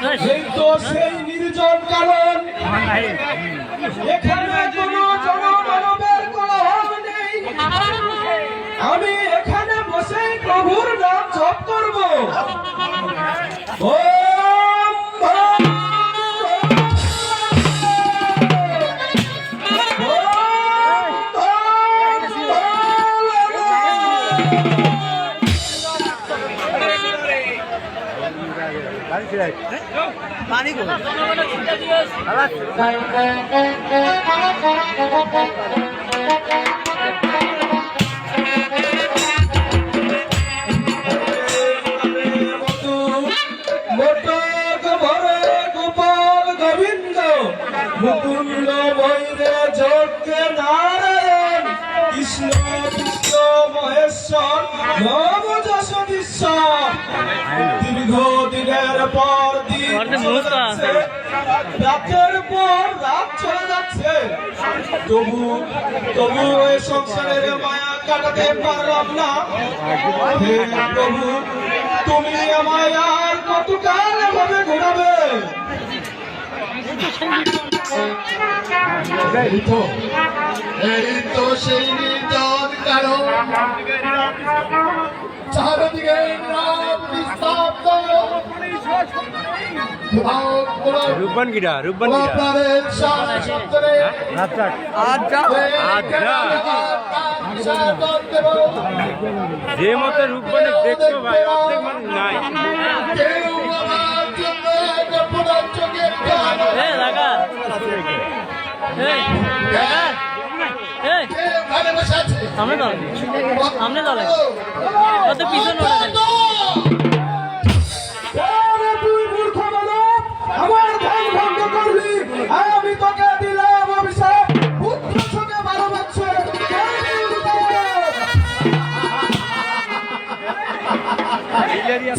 সেই আমি এখানে বসে প্রভুর নাম জপ করব। ভম ওম গোবিন্দ মুকুন্দ ময়ূরে যজ্ঞে নারায়ণ কৃষ্ণ কৃষ্ণ মহেশ্বর নব যশোদীশ্বর দীর্ঘ দিনের পর দিন চলে যাচ্ছে। রাতের পর রাত চলে যাচ্ছে। তবু তবু এই সংসারের মায়া কাটাতে পারলাম না। হে প্রভু তুমি আমায় আর কতকাল এভাবে ঘোরাবে? এই তো সেই নির্জন কারণ। চারদিকে নাম নিস্তব্ধ। রূপবান গিরা রূপবান গিরা যে মতো রূপবানে দেখছ ভাই অর্ধেক মানুষ নাই। সামনে দাও সামনে দাও কত পিছনে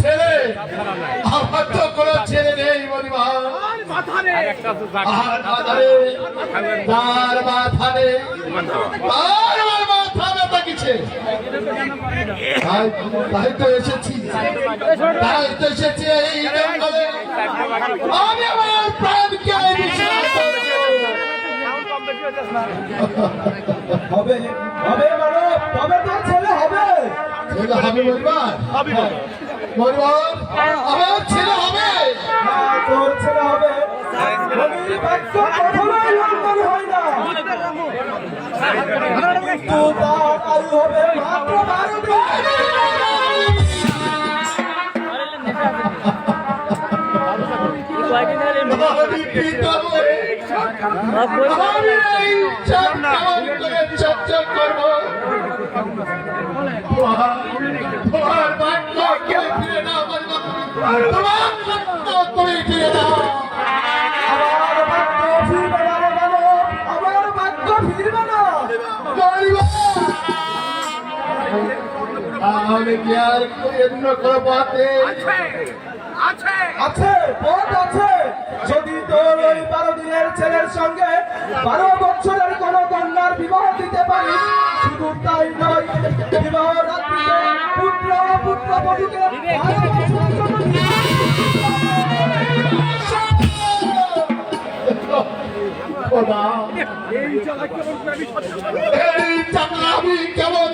ছেলে। আমার তো কোনো ছেলে নেই তো মাথারে তার মাথারে আর মাথা ব্যথা কিছে তাই তো এসেছি। তাই তো এসেছি এই জঙ্গলে। আমি আমার প্রাণকে হবে হবে মানব তবে তোর ছেলে হবে। ছেলে হবে পরিবার পরিবার আমার ছেলে হবে। হ্যাঁ, তোর ছেলে হবে। হয় কিন্তু তার আয়ু হবে মাত্র বারো আমি এই চাপ কেমন করব? তাহলে কি আর অন্য কোনো পথে আছে পথ আছে যদি তোর ওই বারো দিনের ছেলের সঙ্গে বারো বছরের কোন কন্যার বিবাহ দিতে পারিস শুধু তাই নয় বিবাহ রাত্রিতে পুত্র জন্য খোদা এই টাকা আমি কেমন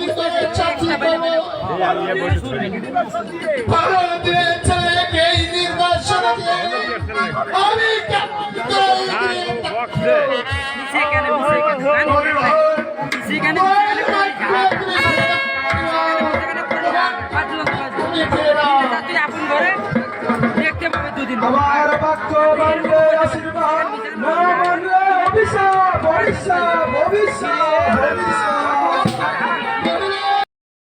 ভারত ছেলেকে নির্বাচনে আমি আমার বাক্য মানলে আশীর্বাদ না মানলে অভিশাপ অভিশাপ অভিশাপ অভিশাপ